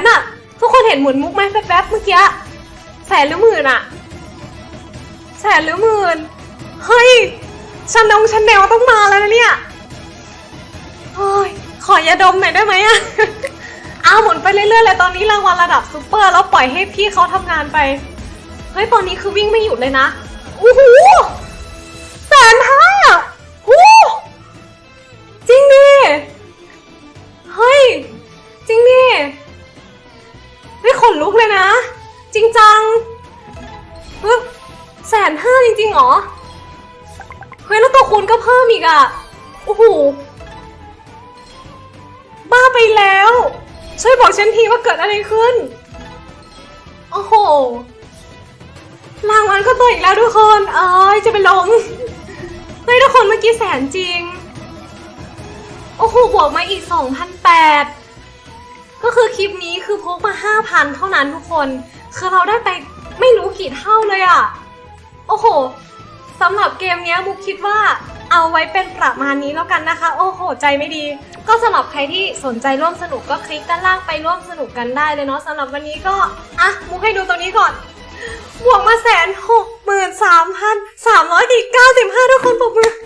นอะทุกคนเห็นหมุนมุกไหมแป๊บๆเมื่อกี้แสนหรือหมื่นอะแสนหรือหมื่นเฮ้ยชันนงชันแนลต้องมาแล้วนะเนี่ยเฮ้ยขอยาดมหน่อยได้ไหมอะเอาหมุนไปเรื่อยๆเลยตอนนี้รางวัลระดับซูเปอร์แล้วปล่อยให้พี่เขาทำงานไป เฮ้ยตอนนี้คือวิ่งไม่หยุดเลยนะโอ้โห ปึ๊บแสนห้าจริงๆหรอ เฮ้ย แล้วตัวคูณก็เพิ่มอีกอะ โอ้โห บ้าไปแล้ว ช่วยบอกฉันทีว่าเกิดอะไรขึ้น โอ้โห รางวัลก็ตัวอีกแล้วทุกคน เอ้ย จะเป็นลมเฮ้ยทุกคนเมื่อกี้แสนจริง โอ้โห บวกมาอีก2,008ก็คือคลิปนี้คือพกมา 5,000 เท่านั้นทุกคน คือเราได้ไป ไม่รู้กี่เท่าเลยอะโอ้โหสำหรับเกมนี้บุกคิดว่าเอาไว้เป็นประมาณนี้แล้วกันนะคะ โอ้โห ใจไม่ดี ก็สำหรับใครที่สนใจร่วมสนุกก็คลิกด้านล่างไปร่วมสนุกกันได้เลยเนาะสำหรับวันนี้ก็ อะมุกให้ดูตัวนี้ก่อน บวกมาแสนหกหมื่นสามพันสามร้อยอีกเก้าสิบห้าทุกคนปรบมือ